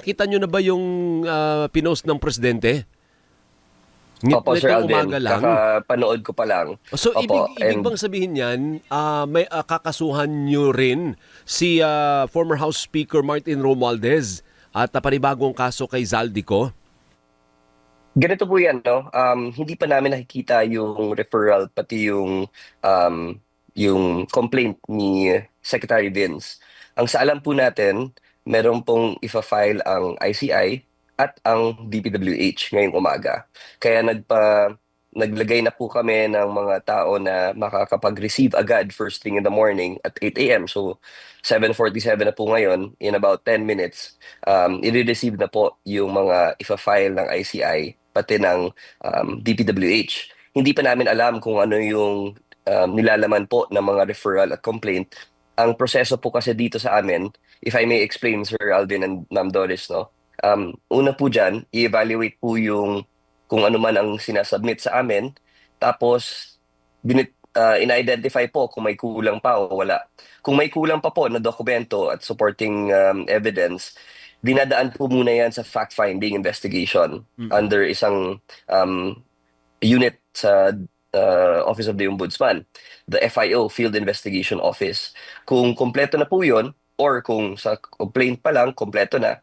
Kita nyo na ba yung ah, pinost ng presidente? Ngit- Opo, Sir Alvin. umaga lang. Kakapanood ko pa lang. So, Opo, ibig, ibig and- bang sabihin yan, ah, may ah, kakasuhan nyo rin si ah, former House Speaker Martin Romualdez at ah, panibagong kaso kay Zaldico? Ganito po yan, no? Um, hindi pa namin nakikita yung referral, pati yung, um, yung complaint ni Secretary Vince. Ang sa alam po natin, meron pong ifa-file ang ICI at ang DPWH ngayong umaga. Kaya nagpa, naglagay na po kami ng mga tao na makakapag-receive agad first thing in the morning at 8 a.m. So, 7.47 na po ngayon, in about 10 minutes, um, i-receive na po yung mga ifa-file ng ICI pati ng um, DPWH. Hindi pa namin alam kung ano yung um, nilalaman po ng mga referral at complaint. Ang proseso po kasi dito sa amin, if I may explain, Sir Alvin and Ma'am Doris, no? Um, una po dyan, i-evaluate po yung kung ano man ang sinasubmit sa amin. Tapos, binit, uh, in-identify po kung may kulang pa o wala. Kung may kulang pa po na dokumento at supporting um, evidence, dinadaan po muna yan sa fact-finding investigation Mm. under isang um, unit sa uh, Office of the Ombudsman, the FIO, Field Investigation Office. Kung kompleto na po yun, or kung sa complaint pa lang, kompleto na,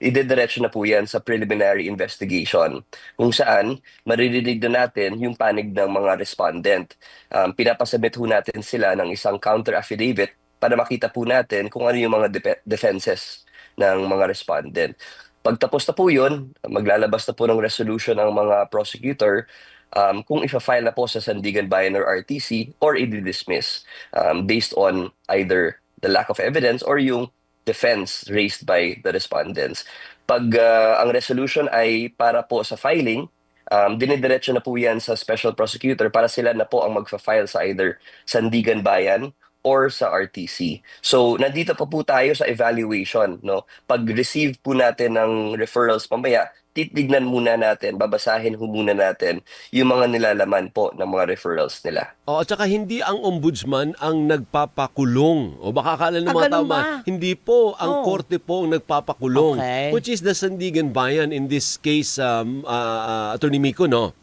idediretso na po yan sa preliminary investigation kung saan maririnig na natin yung panig ng mga respondent. Um, pinapasubmit ho natin sila ng isang counter affidavit para makita po natin kung ano yung mga dep- defenses ng mga respondent. Pagtapos na po yun, maglalabas na po ng resolution ng mga prosecutor um, kung ifa-file na po sa Sandigan Bayan or RTC or i-dismiss um, based on either the lack of evidence or yung defense raised by the respondents. Pag uh, ang resolution ay para po sa filing, um, dinidiretso na po yan sa special prosecutor para sila na po ang magfa-file sa either Sandigan Bayan or sa RTC. So, nandito pa po tayo sa evaluation, no? Pag-receive po natin ng referrals mamaya, titignan muna natin, babasahin ho muna natin yung mga nilalaman po ng mga referrals nila. O, at saka hindi ang ombudsman ang nagpapakulong. O baka akala ng Ah, mga tama, ba? hindi po, ang Oh. korte po ang nagpapakulong. Okay. Which is the Sandigan Bayan in this case, um, uh, uh, Attorney Miko, no?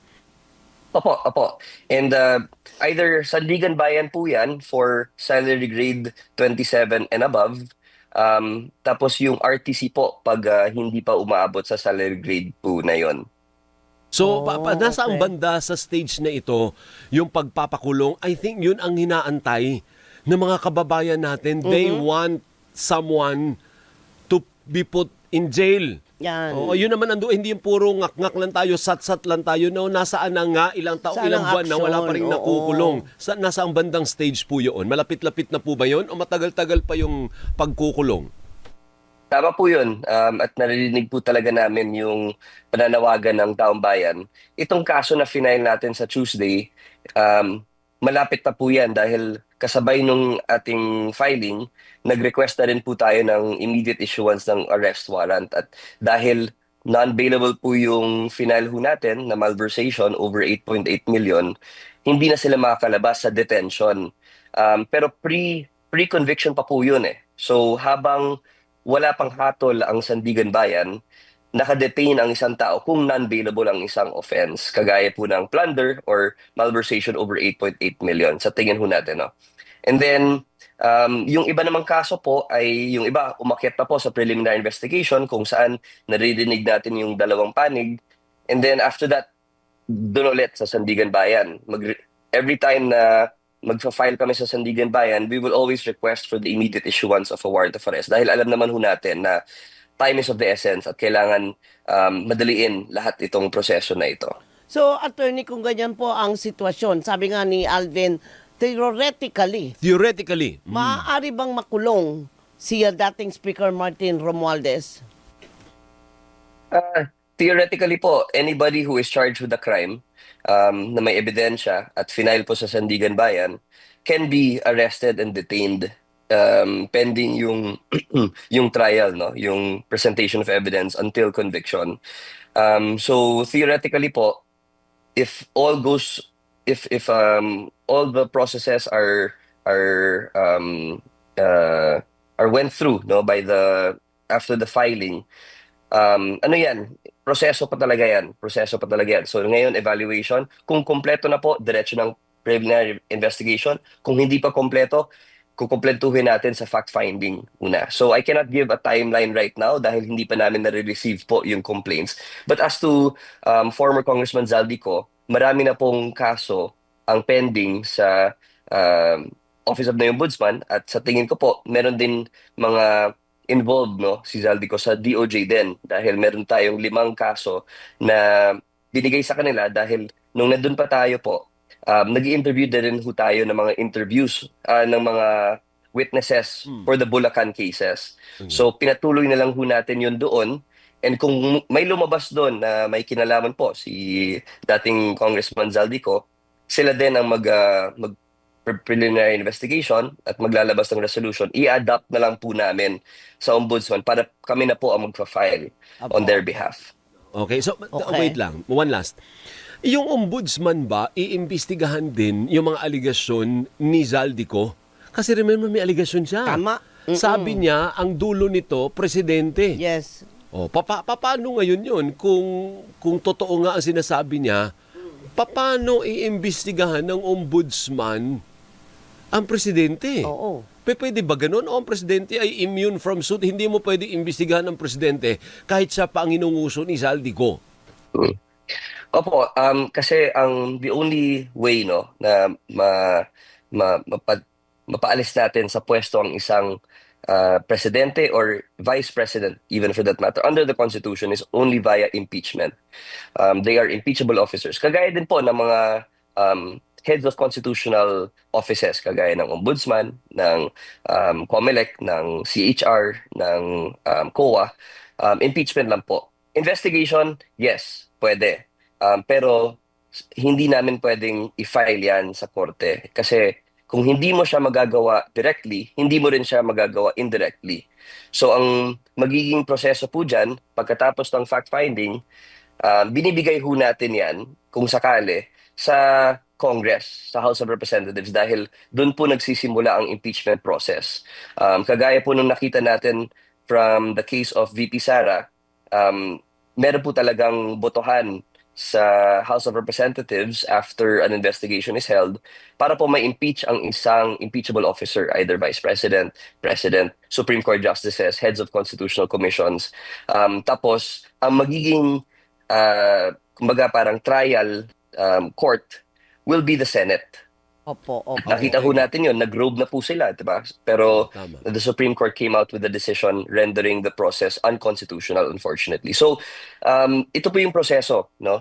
Opo, opo. And uh, either Sandigan Bayan po yan for salary grade 27 and above. Um, tapos yung RTC po pag uh, hindi pa umaabot sa salary grade po na yon. So, Oh, pa, pa, nasa ang okay. banda sa stage na ito, yung pagpapakulong, I think yun ang hinaantay ng mga kababayan natin. They Mm-hmm. want someone to be put in jail. Yan. Oo, yun naman ando hindi yung puro ngak-ngak lang tayo, sat-sat lang tayo. No, nasaan na nga ilang taon, Saan ilang ang buwan na wala pa rin nakukulong. Sa, nasa ang bandang stage po yun? Malapit-lapit na po ba yun? O matagal-tagal pa yung pagkukulong? Tama po yun. Um, at naririnig po talaga namin yung pananawagan ng taong bayan. Itong kaso na final natin sa Tuesday, um, malapit na po yan dahil kasabay nung ating filing, nag-request na rin po tayo ng immediate issuance ng arrest warrant. At dahil non-bailable po yung final ho natin na malversation over 8.8 million, hindi na sila makakalabas sa detention. Um, pero pre, pre-conviction pa po yun eh. So habang wala pang hatol ang Sandigan Bayan, nakadetain ang isang tao kung non-bailable ang isang offense, kagaya po ng plunder or malversation over 8.8 million. Sa tingin ho natin, no? And then, um, yung iba namang kaso po ay yung iba umakyat pa po sa preliminary investigation kung saan naririnig natin yung dalawang panig. And then after that, doon ulit sa Sandigan Bayan. Mag- every time na magfa-file kami sa Sandigan Bayan, we will always request for the immediate issuance of a warrant of arrest. Dahil alam naman ho natin na time is of the essence at kailangan um, madaliin lahat itong proseso na ito. So, attorney, kung ganyan po ang sitwasyon, sabi nga ni Alvin, theoretically, Theoretically, maaari bang makulong si uh, dating Speaker Martin Romualdez? Uh, theoretically po, anybody who is charged with a crime um, na may ebidensya at final po sa Sandigan Bayan can be arrested and detained um, pending yung yung trial, no, yung presentation of evidence until conviction. Um, so theoretically po, if all goes, if if um, all the processes are are um, uh, are went through, no, by the after the filing, um, ano yan, proseso pa talaga yan. Proseso pa talaga yan. So ngayon, evaluation. Kung kompleto na po, diretso ng preliminary investigation. Kung hindi pa kompleto, kukumpletuhin natin sa fact-finding una. So I cannot give a timeline right now dahil hindi pa namin nare-receive po yung complaints. But as to um, former Congressman Zaldico, marami na pong kaso ang pending sa um, Office of the Ombudsman at sa tingin ko po, meron din mga involved no si Zaldico sa DOJ din dahil meron tayong limang kaso na binigay sa kanila dahil nung nandun pa tayo po um, nag-interview din rin ho tayo ng mga interviews ah, ng mga witnesses Hmm. for the Bulacan cases. Hmm. So pinatuloy na lang ho natin yun doon and kung may lumabas doon na may kinalaman po si dating Congressman Zaldico, sila din ang mag, ah, mag pre- preliminary investigation at maglalabas ng resolution, i-adapt na lang po namin sa ombudsman para kami na po ang magpa-file on their behalf. Okay, so Okay. wait lang. One last. Yung ombudsman ba, iimbestigahan din yung mga aligasyon ni Zaldico? Kasi remember, may aligasyon siya. Tama. Mm-mm. Sabi niya, ang dulo nito, presidente. Yes. O, papa, paano ngayon yun? Kung, kung totoo nga ang sinasabi niya, paano iimbestigahan ng ombudsman ang presidente? Oo. Pe, pwede ba ganun? O ang presidente ay immune from suit? Hindi mo pwede imbestigahan ng presidente kahit siya pa ang inunguso ni Zaldico. Opo, um, kasi ang the only way no na ma, ma, mapa, mapaalis natin sa pwesto ang isang uh, presidente or vice president, even for that matter, under the Constitution is only via impeachment. Um, they are impeachable officers. Kagaya din po ng mga um, heads of constitutional offices, kagaya ng ombudsman, ng um, COMELEC, ng CHR, ng um, COA, um, impeachment lang po. Investigation, yes, pwede. Um, pero hindi namin pwedeng i-file yan sa korte kasi kung hindi mo siya magagawa directly, hindi mo rin siya magagawa indirectly. So ang magiging proseso po dyan, pagkatapos ng fact-finding, um, binibigay ho natin yan, kung sakali, sa Congress, sa House of Representatives dahil doon po nagsisimula ang impeachment process. Um, kagaya po nung nakita natin from the case of VP Sara, um, meron po talagang botohan sa House of Representatives after an investigation is held para po ma-impeach ang isang impeachable officer, either Vice President, President, Supreme Court Justices, heads of constitutional commissions. Um, tapos, ang magiging, uh, kumbaga parang trial um, court will be the Senate. Opo, opo. Nakita ho natin yun, nag-robe na po sila, di ba? Pero Tama. the Supreme Court came out with a decision rendering the process unconstitutional, unfortunately. So, um, ito po yung proseso, no?